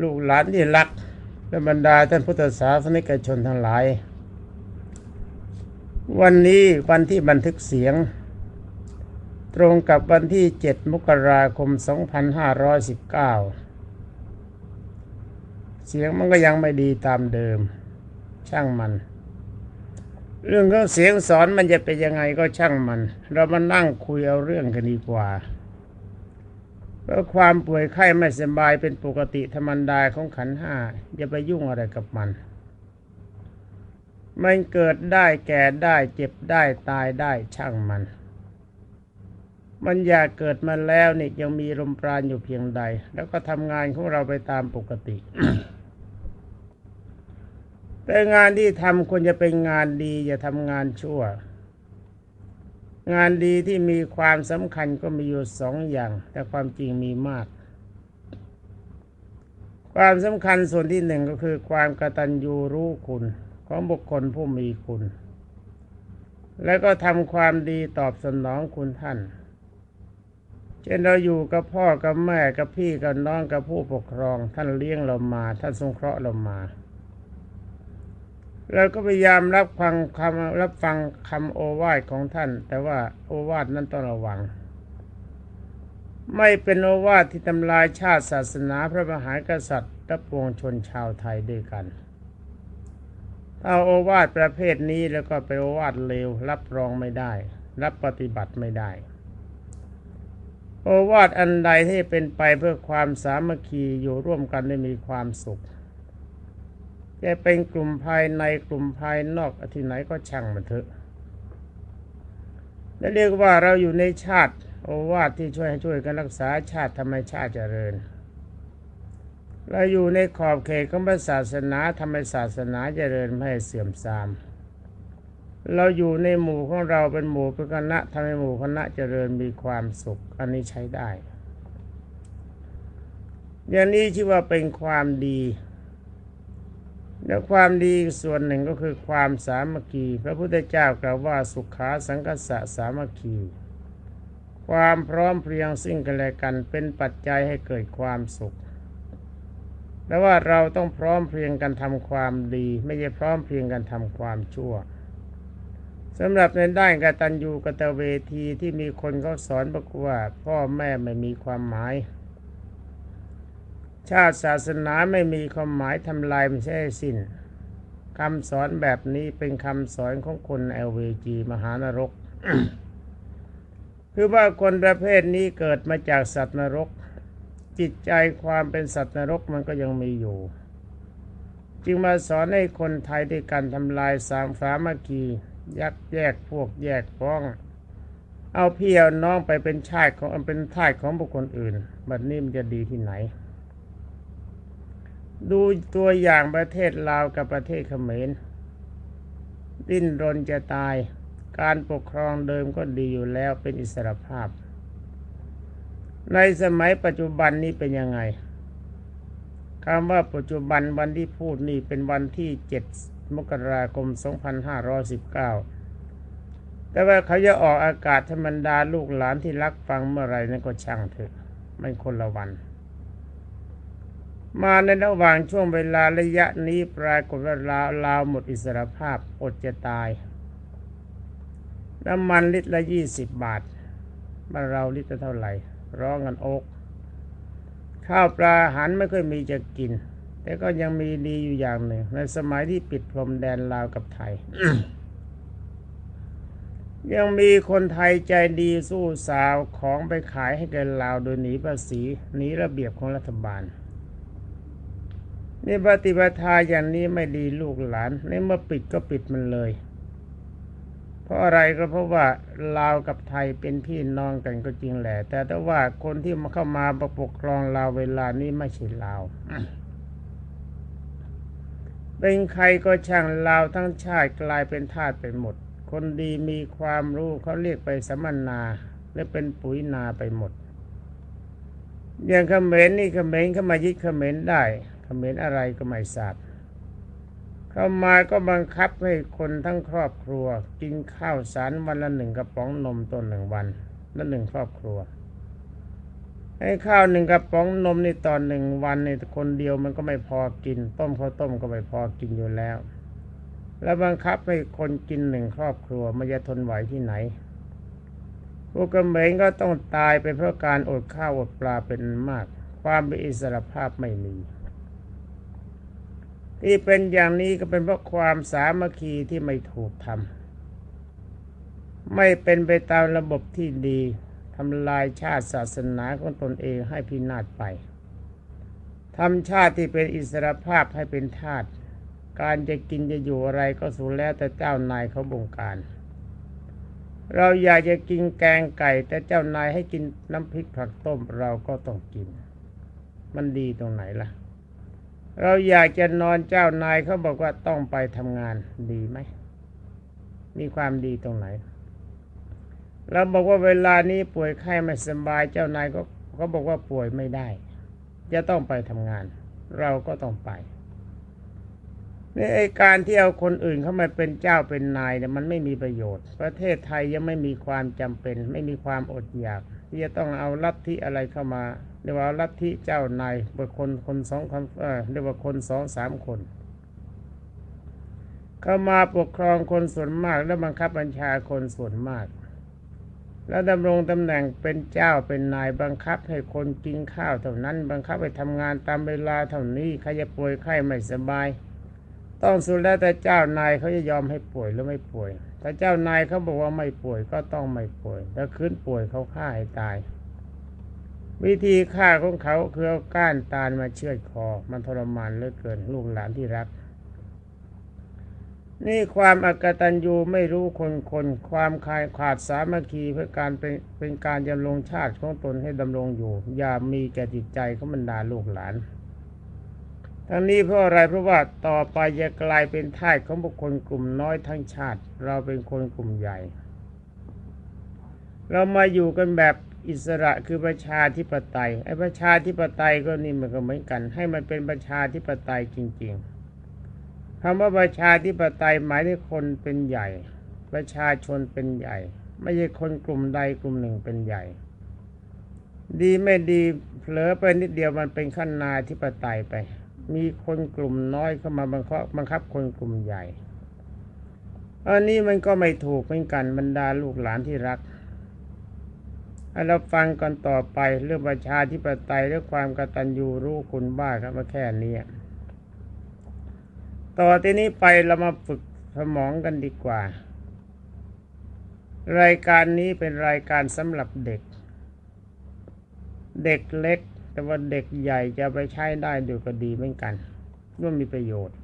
ลูกหลานที่รัก และบรรดาท่านพุทธศาสนิกชนทั้งหลาย วันนี้วันที่บันทึกเสียง ตรงกับวันที่ 7 มกราคม 2519 เสียงมันก็ยังไม่ดีตามเดิม ช่างมัน เรื่องของเสียงสอนมันจะเป็นยังไงก็ช่างมัน เรามานั่งคุยเอาเรื่องกันดีกว่า เพราะความป่วยไข้ไม่สบายเป็นปกติธรรมดาของขันห้าอย่าไปยุ่งอะไรกับมัน มันเกิดได้แก่ได้เจ็บได้ตายได้ช่างมัน มันอยากเกิดมาแล้วนี่ยังมีลมปราณอยู่เพียงใด แล้วก็ทำงานของเราไปตามปกติแต่งานที่ทำควรจะเป็นงานดีอย่าทำงานชั่ว งานดีที่มีความสำคัญก็มีอยู่สองอย่าง แต่ความจริงมีมาก ความสำคัญส่วนที่หนึ่งก็คือความกตัญญูรู้คุณของบุคคลผู้มีคุณ แล้วก็ทำความดีตอบสนองคุณท่าน เช่นเราอยู่กับพ่อกับแม่กับพี่กับน้องกับผู้ปกครอง ท่านเลี้ยงเรามา ท่านสงเคราะห์เรามา เราก็พยายามรับฟังคำรับฟังคำโอวาทของท่าน แต่ว่าโอวาทนั้นต้องระวัง ไม่เป็นโอวาทที่ทำลายชาติศาสนาพระมหากษัตริย์และปวงชนชาวไทยด้วยกันถ้าโอวาทประเภทนี้แล้วก็ไปโอวาทเลวรับรองไม่ได้ รับปฏิบัติไม่ได้ โอวาทอันใดที่เป็นไปเพื่อความสามัคคีอยู่ร่วมกันได้มีความสุข จะเป็นกลุ่มภายในกลุ่มภายนอกที่ไหนก็ช่างมันเถอะและเรียกว่าเราอยู่ในชาติโอวาทที่ช่วยช่วยกันรักษาชาติทำให้ชาติเจริญ เราอยู่ในขอบเขตของพระศาสนาทำให้ศาสนาเจริญไม่ให้เสื่อมทราม เราอยู่ในหมู่ของเราเป็นหมู่เป็นคณะทำให้หมู่คณะเจริญมีความสุข อันนี้ใช้ได้ อย่างนี้ชื่อว่าเป็นความดี และความดีส่วนหนึ่งก็คือความสามัคคี พระพุทธเจ้ากล่าวว่าสุขาสังกัสสะสามัคคี ความพร้อมเพรียงซึ่งกันและกันเป็นปัจจัยให้เกิดความสุขและว่าเราต้องพร้อมเพรียงกันทำความดี ไม่ใช่พร้อมเพรียงกันทำความชั่วสำหรับในด้านกตัญญูกตเวทีที่มีคนเขาสอนบอกว่าพ่อแม่ไม่มีความหมาย ชาติศาสนาไม่มีความหมายทำลายไม่ใช่สิ้นคำสอนแบบนี้เป็นคำสอนของคน LVG มหานรก คือว่าคนประเภทนี้เกิดมาจากสัตว์นรก จิตใจความเป็นสัตว์นรกมันก็ยังมีอยู่ จึงมาสอนให้คนไทยด้วยการทำลายสามสามัคคียักแยกพวกแยกพ้อง เอาพี่เอาน้องไปเป็นชาติของเป็นทาสของบุคคลอื่น บัดนี้มันจะดีที่ไหน ดูตัวอย่างประเทศลาวกับประเทศเขมร ดิ้นรนจะตาย การปกครองเดิมก็ดีอยู่แล้วเป็นอิสรภาพ ในสมัยปัจจุบันนี้เป็นยังไงคำว่าปัจจุบันวันที่พูดนี่เป็นวันที่เจ็ดมกราคม 2519 แต่ว่าเขาจะออกอากาศธรรมดาลูกหลานที่รักฟังเมื่อไรนั่นก็ช่างเถอะ ไมันคนละวัน มาในระหว่างช่วงเวลาระยะนี้ปรากฏว่าลาวลาวหมดอิสรภาพอดจะตาย น้ำมันลิตรละยี่สิบบาทบ้านเราลิตรละเท่าไหร่ ร้องกันอกข้าวปลาอาหารไม่ค่อยมีจะกิน แต่ก็ยังมีดีอยู่อย่างหนึ่ง ในสมัยที่ปิดพรมแดนลาวกับไทย ยังมีคนไทยใจดีสู้สาวของไปขายให้แกลาวโดยหนีภาษีหนีระเบียบของรัฐบาล นี่ปฏิปทาอย่างนี้ไม่ดีลูกหลานในเมื่อปิดก็ปิดมันเลย เพราะอะไรก็เพราะว่าลาวกับไทยเป็นพี่น้องกันก็จริงแหละ แต่ถ้าว่าคนที่มาเข้ามาปกครองลาวเวลานี้ไม่ใช่ลาวเป็นใครก็ช่างลาวทั้งชาติกลายเป็นทาสไปหมด คนดีมีความรู้เขาเรียกไปสัมมนาและเป็นปุ๋ยนาไปหมดอย่างเขมรนี่เขมรเข้ามายึดเขมรได้ มรอะไรก็ไม่ทราบ เข้ามาก็บังคับให้คนทั้งครอบครัว กินข้าวสารวันละหนึ่งกระป๋องนมตัวหนึ่งวันละหนึ่งครอบครัวไอ้ข้าวหนึ่งกระป๋องนมในตอนหนึ่งวันในคนเดียวมันก็ไม่พอกิน ต้มข้าวต้มก็ไม่พอกินอยู่แล้ว แล้วบังคับให้คนกินหนึ่งครอบครัวมันจะทนไหวที่ไหนพวกกระเหมงก็ต้องตายไปเพราะการอดข้าวอดปลาเป็นมาก ความเป็นอิสรภาพไม่มี ที่เป็นอย่างนี้ก็เป็นเพราะความสามัคคีที่ไม่ถูกทำไม่เป็นไปตามระบบที่ดีทำลายชาติศาสนาของตนเองให้พินาศไปทำชาติที่เป็นอิสรภาพให้เป็นทาสการจะกินจะอยู่อะไรก็สูแล้วแต่เจ้านายเขาบงการ เราอยากจะกินแกงไก่ แต่เจ้านายให้กินน้ำพริกผักต้มเราก็ต้องกิน มันดีตรงไหนล่ะ เราอยากจะนอนเจ้านายเขาบอกว่าต้องไปทำงานดีไหม มีความดีตรงไหน เราบอกว่าเวลานี้ป่วยไข้ไม่สบายเจ้านายก็เขาบอกว่าป่วยไม่ได้ จะต้องไปทำงาน เราก็ต้องไปนี่ไอการที่เอาคนอื่นเข้ามาเป็นเจ้าเป็นนายเนี่ยมันไม่มีประโยชน์ ประเทศไทยยังไม่มีความจำเป็น ไม่มีความอดอยาก ที่จะต้องเอาลัทธิอะไรเข้ามา เรียกว่าลัทธิเจ้านายบุคคลคนสองคนเออเรียกว่าคนสองสามคน เข้ามาปกครองคนส่วนมาก และบังคับบัญชาคนส่วนมาก แล้วดำรงตำแหน่งเป็นเจ้าเป็นนายบังคับให้คนกินข้าวเท่านั้น บังคับให้ทำงานตามเวลาเท่านี้ใครจะป่วยไข้ไม่สบาย ต้องสุดแล้วแต่เจ้านายเขาจะยอมให้ป่วยหรือไม่ป่วย ถ้าเจ้านายเขาบอกว่าไม่ป่วยก็ต้องไม่ป่วยถ้าคืนป่วยเขาฆ่าให้ตาย วิธีฆ่าของเขาคือเอาก้านตาลมาเชือดคอ มันทรมานเหลือเกินลูกหลานที่รัก นี่ความอากตันยูไม่รู้คนคนความคายขาดสามัคคีเพื่อการเป็นเป็นการดำรงชาติของตนให้ดำรงอยู่ อย่ามีแก่จิตใจของบรรดาลูกหลานทั้งนี้เพราะอะไรเพราะว่าต่อไปจะกลายเป็นท่ายของบุคคลกลุ่มน้อยทั้งชาติ เราเป็นคนกลุ่มใหญ่ เรามาอยู่กันแบบ อิสระคือประชาธิปไตยไอ้ประชาธิปไตยก็นี่มันก็เหมือนกัน ให้มันเป็นประชาธิปไตยจริง ๆคำว่าประชาธิปไตยหมายถึงคนเป็นใหญ่ ประชาชนเป็นใหญ่ ไม่ใช่คนกลุ่มใดกลุ่มหนึ่งเป็นใหญ่ ดีไม่ดีเผลอไปนิดเดียวมันเป็นขั้นนาธิปไตยไป มีคนกลุ่มน้อยเข้ามาบังคับบังคับคนกลุ่มใหญ่อันนี้มันก็ไม่ถูกเหมือนกันบรรดาลูกหลานที่รัก เราฟังกันต่อไปเรื่องประชาธิปไตยและความกตัญญูรู้คุณบ้าครับมาแค่นี้ต่อที่นี้ไปเรามาฝึกสมองกันดีกว่า รายการนี้เป็นรายการสำหรับเด็ก เด็กเล็ก แต่ว่าเด็กใหญ่จะไปใช้ได้ดูก็ดีเหมือนกันร่วมมีประโยชน์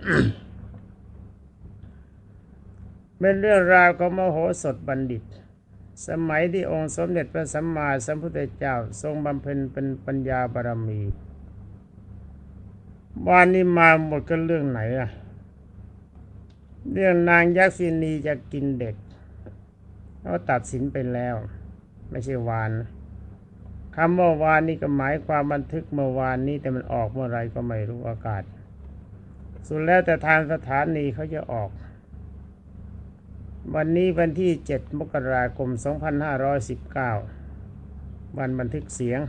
เป็นเรื่องราวของมโหสถบัณฑิต สมัยที่องค์สมเด็จพระสัมมาสัมพุทธเจ้า ทรงบำเพ็ญเป็นปัญญาบารมีวันนี้มาหมดกันเรื่องไหนอะเรื่องนางยักษินีจะกินเด็กเขาตัดสินไปแล้ว ไม่ใช่วานคำว่าวานนี้ก็หมายความบันทึกเมื่อวานนี้แต่มันออกเมื่อไรก็ไม่รู้อากาศ สุดแล้วแต่ทางสถานีเขาจะออก วันนี้วันที่ 7 มกราคม 2519 วันบันทึกเสียง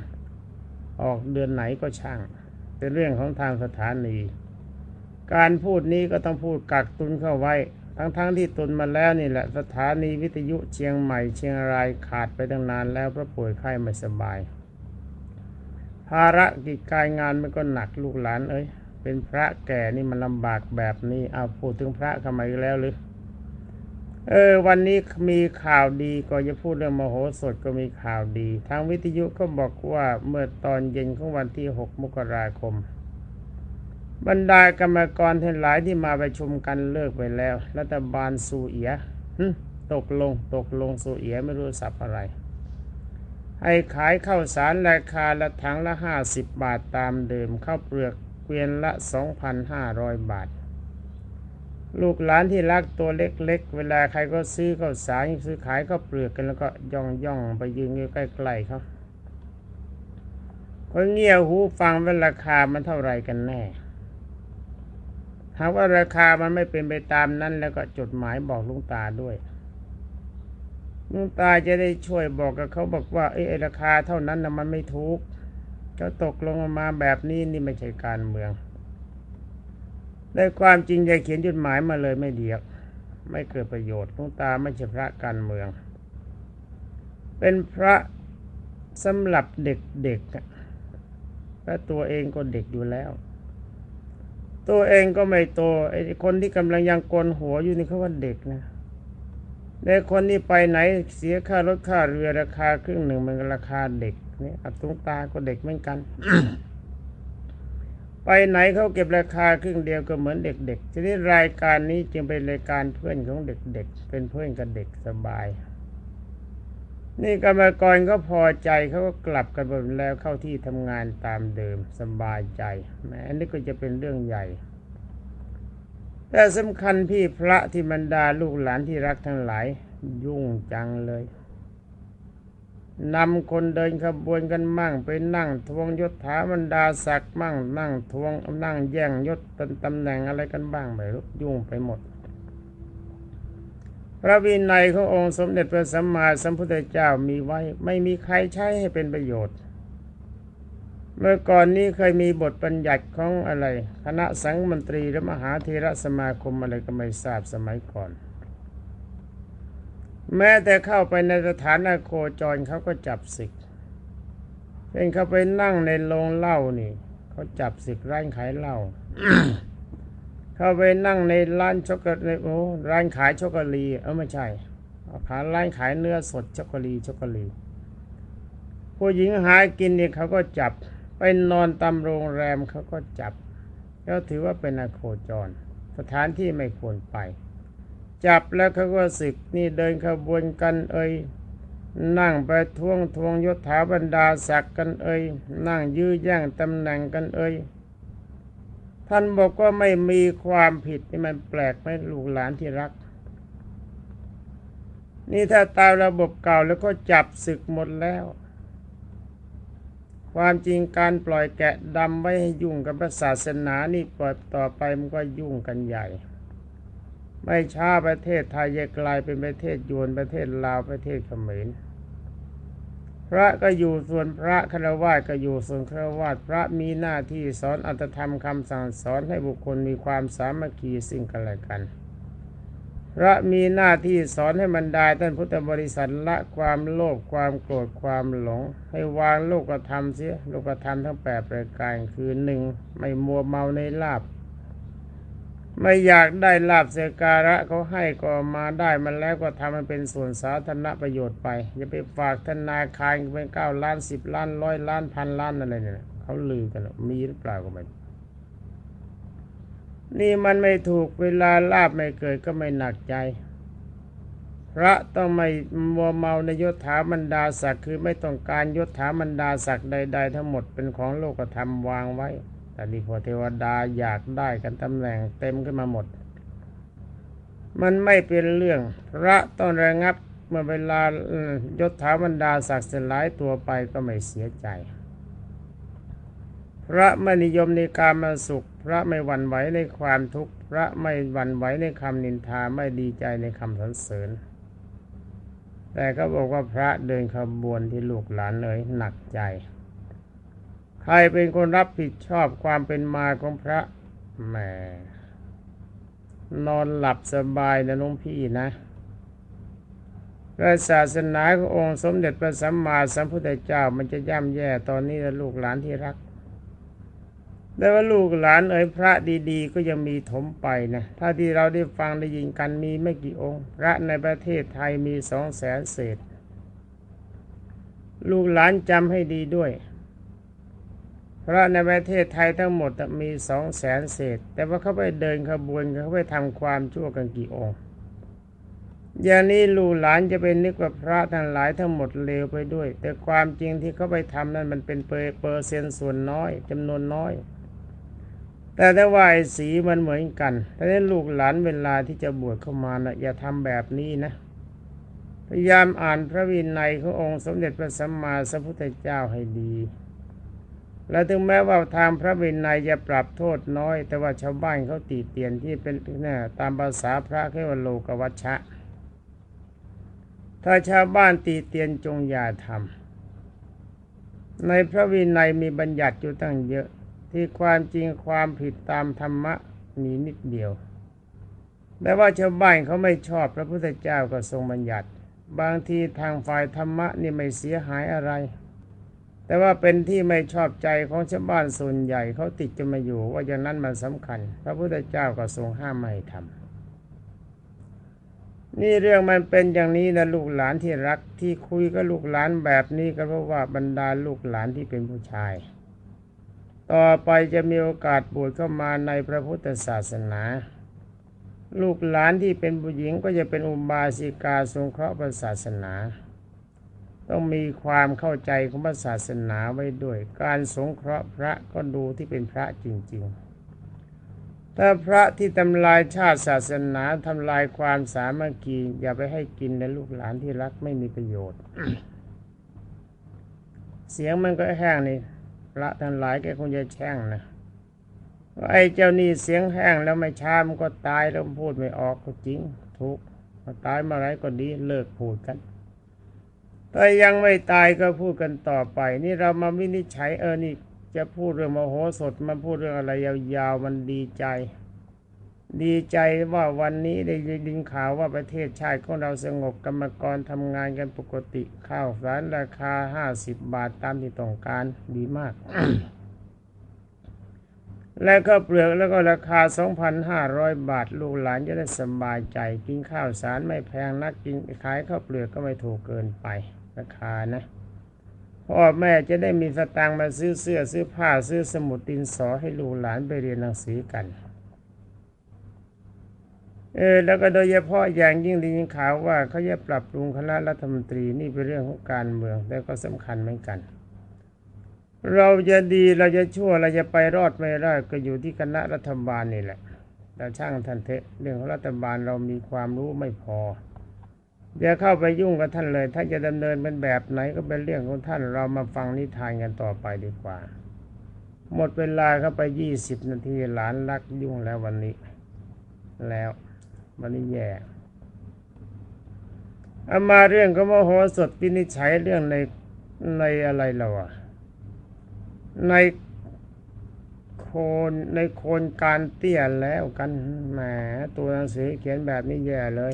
ออกเดือนไหนก็ช่าง เป็นเรื่องของทางสถานี การพูดนี้ก็ต้องพูดกักตุนเข้าไว้ ทั้งๆทที่ตุนมาแล้วนี่แหละ สถานีวิทยุเชียงใหม่เชียงรายขาดไปตั้งนานแล้วเพราะป่วยไข้ไม่สบาย ภารกิจการงานมันก็หนักลูกหลานเอ้ย เป็นพระแก่นี่มันลำบากแบบนี้ เอาพูดถึงพระทำไมแล้วหรือ เออวันนี้มีข่าวดีก็จะพูดเรื่องมโหสถก็มีข่าวดี ทางวิทยุก็บอกว่าเมื่อตอนเย็นของวันที่ 6 มกราคม บรรดากรรมกรทั้งหลายที่มาประชุมกันเลิกไปแล้ว รัฐบาลสูเอียหึตกลงตกลงสูเอียไม่รู้สับอะไร ให้ขายข้าวสารราคาละถังละ 50 บาทตามเดิมข้าวเปลือกเกวียนละ 2,500 บาท ลูกหลานที่รักตัวเล็ก ๆ เวลาใครก็ซื้อข้าวสารซื้อขายข้าวเปลือกกันแล้วก็ย่องย่องไปยืนอยู่ใกล้ๆเขาคนเงี่ยวหูฟังว่าราคามันเท่าไรกันแน่หากว่าราคามันไม่เป็นไปตามนั้น แล้วก็จดหมายบอกลุงตาด้วยลุงตาจะได้ช่วยบอกกับเขาบอกว่าเอ้ราคาเท่านั้นนะมันไม่ถูกก็ตกลงมาแบบนี้นี่ไม่ใช่การเมือง ในความจริงจะเขียนจดหมายมาเลยไม่เดียกไม่เกิดประโยชน์ลวงตาไม่ใช่พระการเมือง เป็นพระสำหรับเด็กๆและตัวเองก็เด็กอยู่แล้ว ตัวเองก็ไม่โตไอ้คนที่กำลังยังโกนหัวอยู่นี่เขาว่าเด็กนะในคนที่ไปไหนเสียค่ารถค่าเรือราคาครึ่งหนึ่งมันราคาเด็กนี่อัตุงตาก็เด็กเหมือนกัน ไปไหนเขาเก็บราคาครึ่งเดียวก็เหมือนเด็ก ๆ ทีนี้รายการนี้จึงเป็นรายการเพื่อนของเด็ก ๆ เป็นเพื่อนกับเด็กสบาย นี่กรรมกรก็พอใจเขาก็กลับกันหมดแล้วเข้าที่ทำงานตามเดิมสบายใจแม้นนี้ก็จะเป็นเรื่องใหญ่ แต่สำคัญพี่พระที่บรรดาลูกหลานที่รักทั้งหลายยุ่งจังเลย นำคนเดินขบวนกันมั่งไปนั่งทวงยศถาบรรดาศักดิ์มั่งนั่งทวงนั่งแย่งยศเป็นตำแหน่งอะไรกันบ้างไม่รู้ยุ่งไปหมด พระวินัยขององค์สมเด็จพระสัมมาสัมพุทธเจ้ามีไว้ ไม่มีใครใช้ให้เป็นประโยชน์ เมื่อก่อนนี้เคยมีบทบัญญัติของอะไร คณะสังมนตรีและมหาเทรสมาคมอะไรก็ไม่ทราบสมัยก่อน แม้แต่เข้าไปในสถานโคจรเขาก็จับศึกเช่นเขาไปนั่งในโรงเหล้านี่เขาจับศึกร้านขายเหล้าเข้าไปนั่งในร้านช็อกโกแลตโอ้ร้านขายช็อกโกแลตเออไม่ใช่ขายร้านขายเนื้อสดช็อกโกแลตช็อกโกแลตผู้หญิงหากินเนี่ยเขาก็จับไปนอนตามโรงแรมเขาก็จับก็ถือว่าเป็นอโคจร สถานที่ไม่ควรไป จับแล้วเขาก็ศึกนี่เดินขบวนกันเอ่ยนั่งไปทวงทวงยศถาบรรดาศักดิ์กันเอ่ยนั่งยื้อแย่งตำแหน่งกันเอ่ยท่านบอกว่าไม่มีความผิดนี่มันแปลกไหมลูกหลานที่รัก นี่ถ้าตามระบบเก่าแล้วก็จับศึกหมดแล้ว ความจริงการปล่อยแกะดำไว้ให้ยุ่งกับศาสนานี่ปล่อยต่อไปมันก็ยุ่งกันใหญ่ ไม่ช้าประเทศไทยจะกลายเป็นประเทศยวนประเทศลาวประเทศเขมรพระก็อยู่ส่วนพระคารวะก็อยู่ส่วนคารวะพระมีหน้าที่สอนอัตธรรมคำสั่งสอนให้บุคคลมีความสามัคคีสิ่งกันและกัน พระมีหน้าที่สอนให้บรรดาท่านพุทธบริษัทละความโลภความโกรธความหลง ให้วางโลกธรรมเสียโลกธรรมทั้งแปดประการคือหนึ่งไม่มัวเมาในลาบ ไม่อยากได้ลาบเสการะเขาให้ก็มาได้มันแล้วก็ทำมันเป็นส่วนสาธารณประโยชน์ไป อย่าไปฝากธนาคารเป็นเก้าล้านสิบล้านร้อยล้านพันล้านอะไรเนี่ยเขาลือกันมีหรือเปล่าก็ไม่นี่มันไม่ถูกเวลาลาบไม่เกิดก็ไม่หนักใจ พระต้องไม่มัวเมาในยศถาบรรดาศักดิ์คือไม่ต้องการยศถาบรรดาศักดิ์ใด ๆ ทั้งหมดเป็นของโลกธรรมวางไว้ แต่นี่พอเทวดาอยากได้กันตำแหน่งเต็มขึ้นมาหมด มันไม่เป็นเรื่องพระต้องระงับเมื่อเวลายศถาบรรดาศักดิ์สลายตัวไปก็ไม่เสียใจ พระไม่นิยมในการมาสุข พระไม่หวั่นไหวในความทุกข์ พระไม่หวั่นไหวในคำนินทาไม่ดีใจในคำสรรเสริญ แต่ก็บอกว่าพระเดินขบวนที่ลูกหลานเลยหนักใจ ใครเป็นคนรับผิดชอบความเป็นมาของพระแหมนอนหลับสบายนะน้องพี่นะพระศาสนาขององค์สมเด็จพระสัมมาสัมพุทธเจ้ามันจะย่ำแย่ตอนนี้นะลูกหลานที่รัก แต่ว่าลูกหลานเอ๋ยพระดีๆ ก็ยังมีถมไปนะ ถ้าที่เราได้ฟังได้ยินกันมีไม่กี่องค์ พระในประเทศไทยมีสองแสนเศษ ลูกหลานจำให้ดีด้วย พระในประเทศไทยทั้งหมดมีสองแสนเศษ แต่ว่าเขาไปเดินขบวนเขาไปทำความชั่วกันกี่องค์อย่างนี้ลูกหลานจะเป็นนึกว่าพระทั้งหลายทั้งหมดเลวไปด้วย แต่ความจริงที่เขาไปทำนั้นมันเป็นเปอร์เซ็นต์ส่วนน้อยจำนวนน้อย แต่ถ้าว่าไอ้สีมันเหมือนกันถ้านั้นลูกหลานเวลาที่จะบวชเข้ามานะอย่าทำแบบนี้นะพยายามอ่านพระวินัยขององค์สมเด็จพระสัมมาสัมพุทธเจ้าให้ดี และถึงแม้ว่าทางพระวินัยจะปรับโทษน้อย แต่ว่าชาวบ้านเขาตีเตียนที่เป็นเนี่ยตามภาษาพระเรียกว่าโลกวัชชะ ถ้าชาวบ้านตีเตียนจงอย่าทในพระวินัยมีบัญญัติอยู่ตั้งเยอะ ที่ความจริงความผิดตามธรรมะมีนิดเดียว แต่ว่าชาวบ้านเขาไม่ชอบพระพุทธเจ้าก็ทรงบัญญัติ บางทีทางฝ่ายธรรมะนี่ไม่เสียหายอะไร แต่ว่าเป็นที่ไม่ชอบใจของชาวบ้านส่วนใหญ่เขาติดจะมาอยู่ ว่าอย่างนั้นมันสำคัญ พระพุทธเจ้าก็ทรงห้ามไม่ให้ทำนี่เรื่องมันเป็นอย่างนี้นะลูกหลานที่รักที่คุยกับลูกหลานแบบนี้ก็เพราะว่าบรรดาลูกหลานที่เป็นผู้ชาย ต่อไปจะมีโอกาสบวชเข้ามาในพระพุทธศาสนา ลูกหลานที่เป็นผู้หญิงก็จะเป็นอุบาสิกาสงเคราะห์ศาสนา ต้องมีความเข้าใจของพระศาสนาไว้ด้วย การสงเคราะห์พระก็ดูที่เป็นพระจริง ๆ ถ้าพระที่ทำลายชาติศาสนาทำลายความสามัคคีอย่าไปให้กินในลูกหลานที่รักไม่มีประโยชน์ เสียงมันก็แห้งนี่พระทั้งหลายแกคงจะแช่งนะไอ้เจ้านี่เสียงแห้งแล้วไม่ช้ามันก็ตายแล้วพูดไม่ออกก็จริงทุกตายมื่อไรก็ดีเลิกพูดกัน ถ้ายังไม่ตายก็พูดกันต่อไป นี่เรามาวินิจฉัยเออนี่จะพูดเรื่องมโหสถมาพูดเรื่องอะไรยาวๆมันดีใจ ดีใจว่าวันนี้ได้ยินข่าวว่าประเทศชาติของเราสงบกรรมกรทำงานกันปกติข้าวสารราคาห้าสิบบาทตามที่ต้องการดีมาก แล้วก็เปลือกแล้วก็ราคา 2,500 บาท ลูกหลานจะได้สบายใจ กินข้าวสารไม่แพงนักกินขายข้าวเปลือกก็ไม่ถูกเกินไป ราคานะพ่อแม่จะได้มีสตางค์มาซื้อเสื้อซื้อผ้าซื้อสมุดดินสอให้ลูกหลานไปเรียนหนังสือกัน เออแล้วก็โดยเฉพาะอย่างยิ่งได้ยินข่าวว่าเขาจะปรับปรุงคณะรัฐมนตรีนี่เป็นเรื่องของการเมืองแต่ก็สำคัญเหมือนกัน เราจะดีเราจะชั่วเราจะไปรอดไม่รอดก็อยู่ที่คณะรัฐบาลนี่แหละแต่ช่างท่านเถอะเรื่องของรัฐบาลเรามีความรู้ไม่พอ อย่าเข้าไปยุ่งกับท่านเลย ถ้าจะดำเนินเป็นแบบไหนก็เป็นเรื่องของท่าน เรามาฟังนิทานกันต่อไปดีกว่า หมดเวลาเข้าไปยี่สิบนาทีหลานรักยุ่งแล้ววันนี้ แล้ววันนี้แย่เอามาเรื่องก็มโหสถวินิจฉัยเรื่องในในอะไรเราอะในโคนในโคนการเตี้ยแล้วกันแหมตัวหนังสือเขียนแบบนี้แย่เลย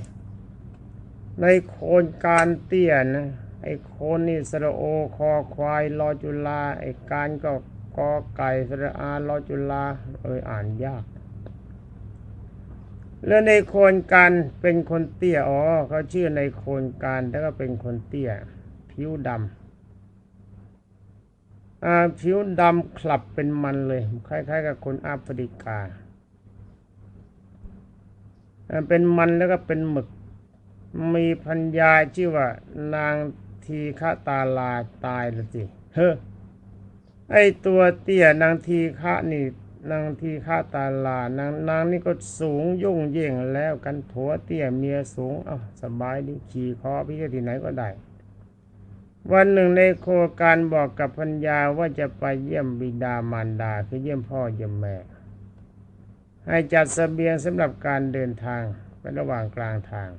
ในโคนการเตี้ยนะไอ้โคนนี่สระโอคอควายลอจุลาไอ้การก็กอไก่สระอาลอจุลาเอออ่านยาก แล้วในโคนการเป็นคนเตี้ยอ๋อเขาชื่อในโคนการแล้วก็เป็นคนเตี้ย ผิวดำอาผิวดำคลับเป็นมันเลย คล้ายๆ กับคนแอฟริกาเป็นมันแล้วก็เป็นหมึก มีพัญญาชื่อว่า นางทีฆตาลาตายล้วสิเฮ้อไอตัวเตี้ยนางทีฆะนี่นางทีฆะตาลานางนางนี่ก็สูงยุ่งเย่งแล้วกันผัวเตี้ยเมียสูงอ้าสบายดีขี่คอพี่ที่ไหนก็ได้ วันหนึ่งในโครงการบอกกับพัญญาว่าจะไปเยี่ยมบิดามารดาคือเยี่ยมพ่อเยี่ยมแม่ ให้จัดสเสบียงสำหรับการเดินทางไประหว่างกลางทาง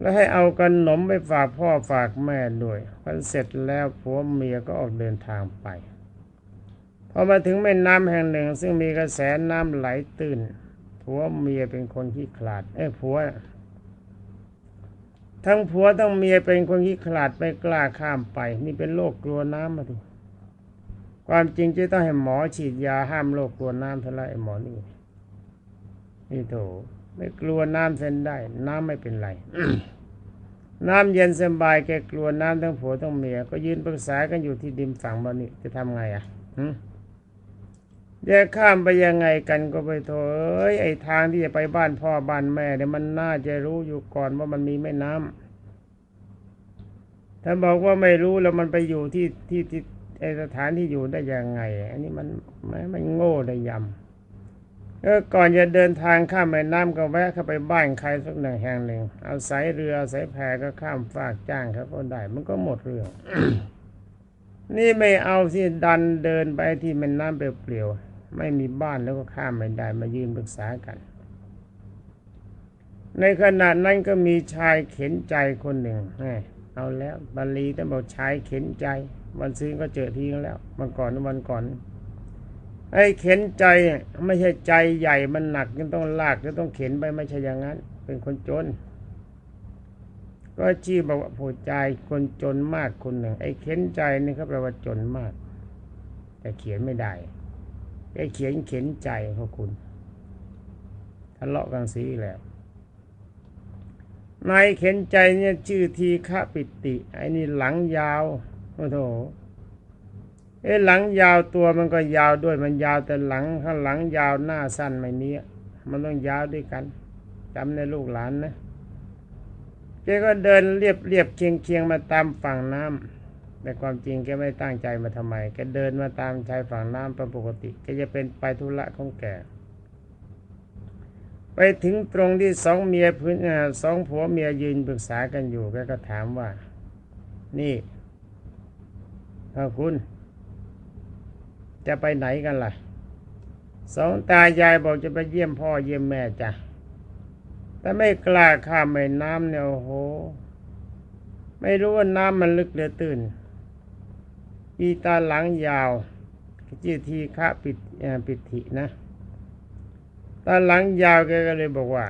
แล้วให้เอาขนมไปฝากพ่อฝากแม่ด้วยพอเสร็จแล้วผัวเมียก็ออกเดินทางไป พอมาถึงแม่น้ำแห่งหนึ่ง ซึ่งมีกระแสน้ำไหลตื้นผัวเมียเป็นคนขี้ขลาด เอ้ผัว ทั้งผัวทั้งเมียเป็นคนขี้ขลาดไม่กล้าข้ามไป นี่เป็นโรคกลัวน้ำมาทีความจริงจะต้องให้หมอฉีดยาห้ามโรคกลัวน้ำเท่าไรหมอนี่นี่โถ ไม่กลัวน้ำเส้นได้ น้ำไม่เป็นไรน้ำเย็นสบายแกกลัวน้ำทั้งผัวทั้งเมียก็ยืนปรึกษากันอยู่ที่ดิมฝั่งบ้านนี้จะทำไงอะหึจะข้ามไปยังไงกันก็ไปโถเอ้ยไอ้ทางที่จะไปบ้านพ่อบ้านแม่เนี่ยมันน่าจะรู้อยู่ก่อนว่ามันมีแม่น้ำถ้าบอกว่าไม่รู้แล้วมันไปอยู่ที่ที่ที่ไอสถานที่อยู่ได้ยังไง อันนี้มันไม่มันโง่ได้ยำ ก็ก่อนจะเดินทางข้ามแม่น้ำก็แวะเข้าไปบ้านใครสักหนึ่งแห่งหนึ่งเอาสายเรือสายแพก็ข้ามฟากจ้างเขาก็ได้ มันก็หมดเรื่อง นี่ไม่เอาสิดันเดินไปที่แม่น้ำเปลี่ยวๆไม่มีบ้านแล้วก็ข้ามไม่ได้มายืนปรึกษากัน ในขณะนั้นก็มีชายเข็นใจคนหนึ่งเอาแล้วบาลีต้องบอกชายเข็นใจ วันซื้อก็เจอทีแล้ววันก่อนวันก่อน ไอ้เข็นใจไม่ใช่ใจใหญ่มันหนักยังต้องลากยังต้องเข็นไปไม่ใช่อย่างนั้น เป็นคนจน ก็ชี้บอกว่าผู้ใจคนจนมากคนหนึ่ง ไอ้เข็นใจนี่เขาแปลว่าจนมาก แต่เขียนไม่ได้ไอ้เขียนเข็นใจพวกคุณทะเลาะกันสีแล้วนายเข็นใจเนี่ยชื่อทีฆะปิติ ไอ้นี่หลังยาวโอ้โห เอ้หลังยาวตัวมันก็ยาวด้วยมันยาวแต่หลังข้างหลังยาวหน้าสั้นไม่มีมันต้องยาวด้วยกันจำในลูกหลานนะแกก็เดินเรียบเรียบเคียงเคียงมาตามฝั่งน้ำแต่ความจริงแกไม่ตั้งใจมาทำไมแกเดินมาตามชายฝั่งน้ำเป็นปกติแกจะเป็นไปธุระของแกไปถึงตรงที่สองเมียพื้นสองผัวเมียยืนปรึกษากันอยู่แกก็ถามว่า นี่ถ้าคุณ จะไปไหนกันล่ะ สองตายายบอกจะไปเยี่ยมพ่อเยี่ยมแม่จ้ะ แต่ไม่กล้าข้ามแม่น้ำเนี่ยโอ้โห ไม่รู้ว่าน้ำมันลึกหรือตื้นอีตาหลังยาวจีทีฆะปิดปิตินะ ตาหลังยาวแกก็เลยบอกว่า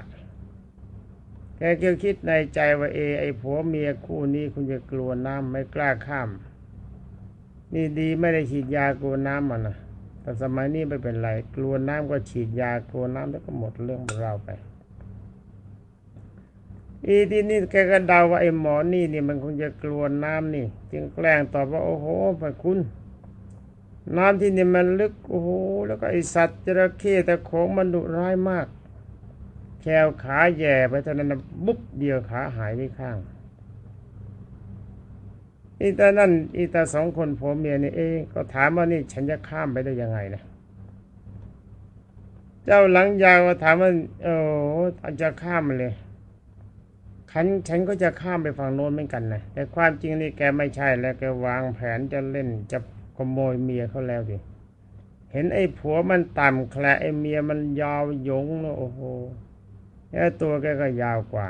แกก็คิดในใจว่าเอไอผัวเมียคู่นี้คุณจะกลัวน้ำไม่กล้าข้าม นี่ดีไม่ได้ฉีดยากลัวน้ำมันนะแต่สมัยนี้ไม่เป็นไร กลัวน้ำก็ฉีดยากลัวน้ำแล้วก็หมดเรื่องเราไป อีที่นี่แกก็เดาว่าไอ้หมอนี่นี่มันคงจะกลัวน้ำนี่ จึงแกล้งตอบว่าโอ้โหพระคุณ น้ำที่นี่มันลึกโอ้โหแล้วก็ไอสัตว์จระเข้แต่ของมันดุร้ายมากแควขาแย่ไปเท่านั้นบุ๊บเดียวขาหายไปข้าง อีตานั่นอีตาสองคนผัวเมียนี่เองก็ถามว่านี่ฉันจะข้ามไปได้ยังไงนะเจ้าหลังยาวถามว่าโอ้จะข้ามเลยฉันฉันก็จะข้ามไปฝั่งโน้นเหมือนกันนะแต่ความจริงนี่แกไม่ใช่แล้วแกวางแผนจะเล่นจะขโมยเมียเขาแล้วสิเห็นไอ้ผัวมันต่ำแคลไอ้เมียมันยาวยงเนาะโอ้โหแล้วตัวแกก็ยาวกว่า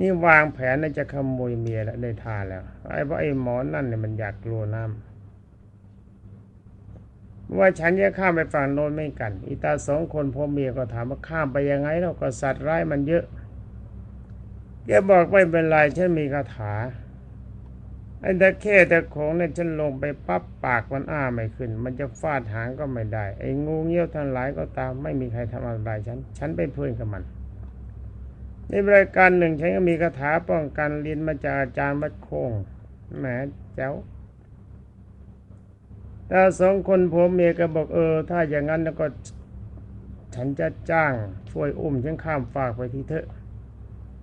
นี่วางแผนจะขโมยเมียแล้วได้ทาแล้ว ไอ้เพราะไอ้หมอนั่นเนี่ยมันอยากกลัวน้ำว่าฉันจะข้ามไปฝั่งโน้นไม่กัน อีตาสองคนพ่อเมียก็ถามว่าข้ามไปยังไงเราก็สัตว์ร้ายมันเยอะแกบอกไม่เป็นไรฉันมีคาถาไอ้ตะเข้ตะโขงเนี่ยฉันลงไปปั๊บปากมันอ้าไม่ขึ้น มันจะฟาดหางก็ไม่ได้ ไอ้งูเงี้ยวทั้งหลายก็ตามไม่มีใครทำอะไรฉัน ฉันไปเพื่อนกับมัน ในรายการหนึ่งฉันก็มีคาถาป้องกันเรียนมาจากอาจารย์วัดโคงแหมเจ้าถ้าสองคนผัวเมียก็บอกเออ ถ้าอย่างนั้นแล้วก็ฉันจะจ้างช่วยอุ้มฉันข้ามฝากไปที่เถอะ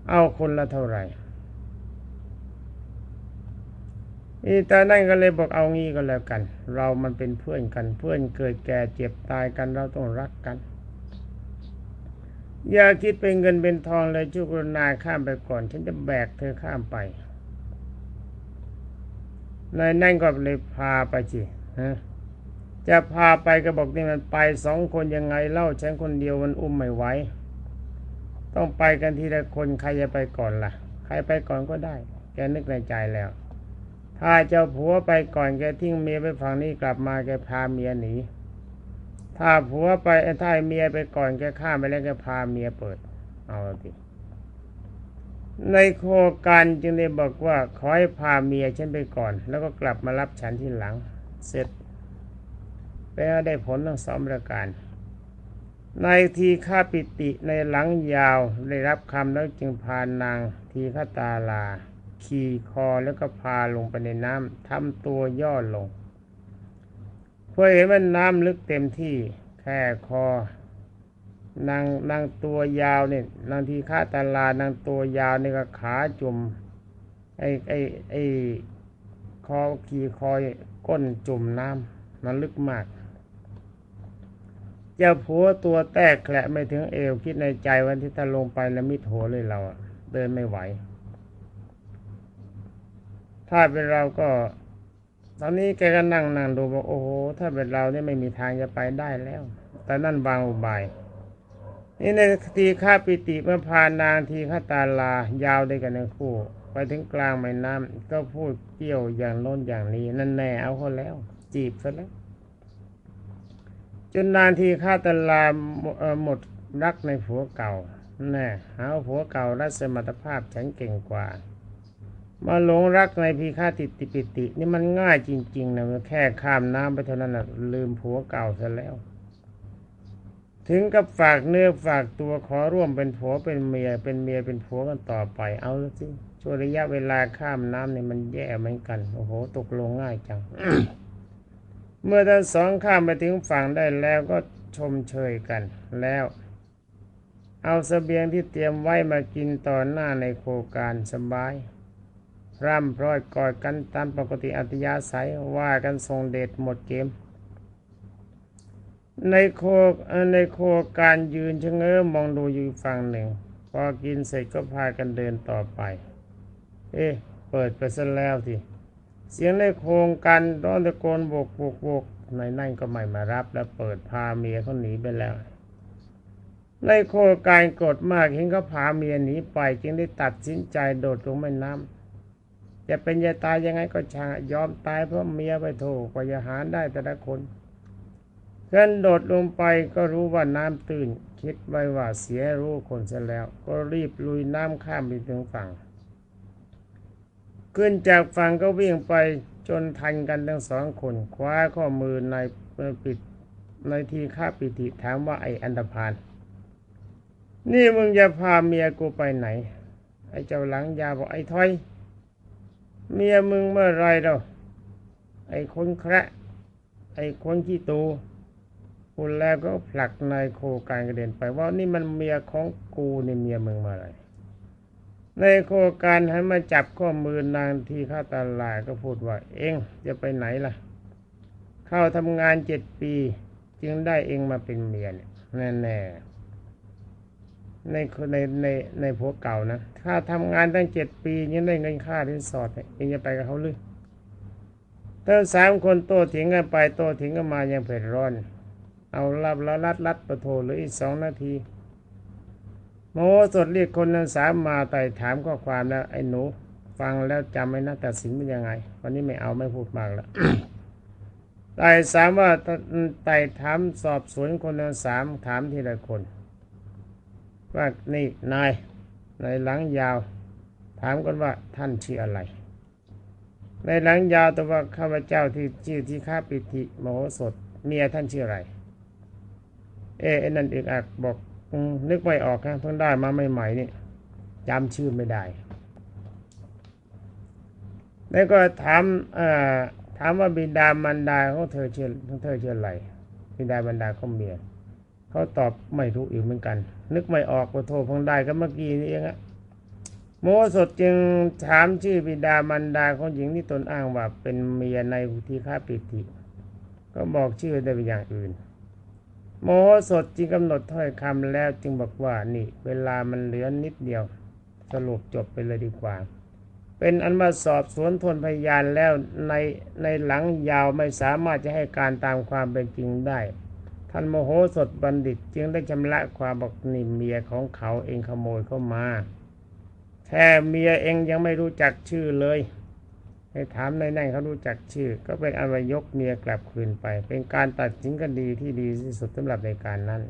เอาคนละเท่าไหร่อีตานั่นก็เลยบอกเอางี้ก็แล้วกัน เรามันเป็นเพื่อนกัน เพื่อนเกิดแก่เจ็บตายกันเราต้องรักกัน อย่าคิดเป็นเงินเป็นทองเลยชุกรนาข้ามไปก่อน ฉันจะแบกเธอข้ามไปนายนั่นก็เลยพาไปสิฮะจะพาไปก็บอกนี่มันไปสองคนยังไงเล่าฉันคนเดียวมันอุ้มไม่ไหวต้องไปกันทีละคนใครจะไปก่อนล่ะ ใครไปก่อนก็ได้ แกนึกในใจแล้ว ถ้าเจ้าผัวไปก่อนแกทิ้งเมียไปฝั่งนี้กลับมาแกพาเมียหนี ถ้าผัวไปถ้าเมียไปก่อนแกข้าไปแล้วแกพาเมียเปิด เอาสิในโคการจึงได้บอกว่าขอให้พาเมียฉันไปก่อน แล้วก็กลับมารับฉันที่หลัง เสร็จแปลได้ผลทั้งสองประการ ในทีฆ่าปิติในหลังยาวได้รับคำแล้วจึงพานางทีฆาตาลา ขี่คอแล้วก็พาลงไปในน้ำทำตัวย่อลง เพื่อเห็นว่าน้ำลึกเต็มที่แค่คอนางนางตัวยาวเนี่ยนางทีฆาตาลานางตัวยาวนี่ก็ขาจุ่มไอ้ไอ้ไอ้คอขี่คอยก้นจุ่มน้ำมันลึกมาก เจ้าผัวตัวแตกแคละไม่ถึงเอวคิดในใจวันที่ถ้าลงไปแล้วมิดหัวเลยเราเดินไม่ไหว ถ้าเป็นเราก็ ตอนนี้แกก็นั่งนั่งดูบอกโอ้โหถ้าเป็นเราเนี่ยไม่มีทางจะไปได้แล้ว แต่นั่นบางอุบาย นี่ในทีฆาปิติเมื่อพานางทีฆาตาลายาวได้กันในคู่ ไปถึงกลางแม่น้ำก็พูดเกี่ยวอย่างโน้นอย่างนี้ นั่นแน่เอาเขาแล้ว จีบซะแล้วจนนานทีข้าตาลาหมดรักในผัวเก่าแน่หาว่าผัวเก่ารัศสมรรถภาพฉันเก่งกว่า มาหลงรักในพีฆาติติปิติ นี่มันง่ายจริง ๆนะมันแค่ข้ามน้ำไปเท่านั้นนะลืมผัวเก่าซะแล้ว ถึงกับฝากเนื้อฝากตัวขอร่วมเป็นผัวเป็นเมียเป็นเมียเป็นผัวกันต่อไป เอาละสิช่วงระยะเวลาข้ามน้ำเนี่ยมันแย่เหมือนกัน โอ้โห ตกลงง่ายจัง เมื่อทั้งสองข้ามไปถึงฝั่งได้แล้วก็ชมเชยกันแล้วเอาเสบียงที่เตรียมไว้มากินต่อหน้าในโครงการสบาย ร่ำร้อยกอดกันตามปกติอัตยาศัยว่ากันทรงเดชหมดเกม ในโคในโคการยืนชะเง้อมองดูอยู่ฝั่งหนึ่ง พอกินเสร็จก็พากันเดินต่อไป เอ๊ะ เปิดไปซะแล้วสิเสียงในโครงการร้องตะโกนโบกโบกโบกในนั่นก็ไม่มารับแล้วเปิดพาเมียเขาหนีไปแล้ว ในโครงการโกรธมากเห็นเขาพาเมียหนีไป จึงได้ตัดสินใจโดดลงแม่น้ำ จะเป็นจะตายยังไงก็ช่างยอมตายเพราะเมียไปโถกว่าจะหาได้แต่ละคนเพื่อนโดดลงไปก็รู้ว่าน้ำตื้นคิดไว้ว่าเสียรู้คนเสียแล้ว ก็รีบลุยน้ำข้ามไปถึงฝั่ง ขึ้นจากฝั่งก็วิ่งไปจนทันกันทั้งสองคนคว้าข้อมือในายปิดในทีข้าปิติถามว่าไออันดพานนี่มึงจะพาเมียกูไปไหน ไอเจ้าหลังยาบอกไอถอย เมียมึงเมื่อไรเราไอ้คนแคระไอ้คนขี้ตูพูดแล้วก็ผลักนายโคการกระเด็นไปว่านี่มันเมียของกูนี่เมียมึงเมื่อไหรในโคการให้มาจับข้อมือนางที่ข้าตลาดก็พูดว่า เองจะไปไหนล่ะ เข้าทำงานเจ็ดปี จึงได้เองมาเป็นเมียเนี่ยแน่ๆ ในในในในผัวเก่านะ ถ้าทำงานตั้งเจ็ดปียังได้เงินค่าที่สอดเนี่ยเองจะไปกับเขาหรือถ้าสามคนโตเถียงกันไปโตเถียงกันมายังเผ็ดร้อน เอารับแล้วรัดรัดประโทเหรืออีกสองนาที โมสดเรียกคนนั้นสามมาไต่ถามข้อความแล้ว ไอ้หนู ฟังแล้วจำไว้นะตัดสินเป็นยังไง วันนี้ไม่เอาไม่พูดมากแล้วไต่สามว่าไต่ถามสอบสวนคนนั้นสามถามทีละคน ว่านี่นายในหลังยาว ถามกันว่าท่านชื่ออะไร ในหลังยาวต่ว่าข้าพเจ้าที่ชื่อที่ข้าปิติโมโหสดเมียท่านชื่ออะไร เออนั่นเอกอักบอกนึกไม่ออกครับเพิ่งได้มาใหม่ๆนี่จำชื่อไม่ได้ แล้วก็ถามถามว่าบิดามารดาของเธอชื่อของเธอชื่ออะไรบิดามารดาของเมีย เขาตอบไม่รู้อีกเหมือนกัน นึกไม่ออกว่าโทรเพิ่งได้ก็เมื่อกี้นี่เองอะโมสดจึงถามชื่อบิดามารดาของหญิงที่ตนอ้างว่าเป็นเมียในที่ค้าปิติ ก็บอกชื่อได้เป็นอย่างอื่น โมสดจึงกำหนดถ้อยคำแล้วจึงบอกว่านี่ เวลามันเหลือนิดเดียว สรุปจบไปเลยดีกว่า เป็นอันมาสอบสวนทวนพยานแล้วในในหลังยาวไม่สามารถจะให้การตามความเป็นจริงได้ ท่านโมโหสดบัณฑิตจึงได้ชำระความบอกนี่เมียของเขาเองขโมยเข้ามาแท้เมียเองยังไม่รู้จักชื่อเลยให้ถามในนั่นเขารู้จักชื่อ ก็เป็นอันว่ายกเมียกลับคืนไป เป็นการตัดสินคดีที่ดีที่สุดสำหรับในการนั้น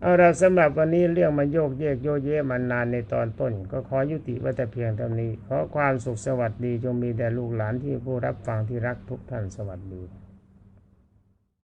เอาเราสำหรับวันนี้เรื่องมันโยกเยกโยเยมานานในตอนต้น ก็ขอยุติไว้แต่เพียงเท่านี้ ขอความสุขสวัสดีจงมีแด่ลูกหลานที่ผู้รับฟังที่รักทุกท่านสวัสดี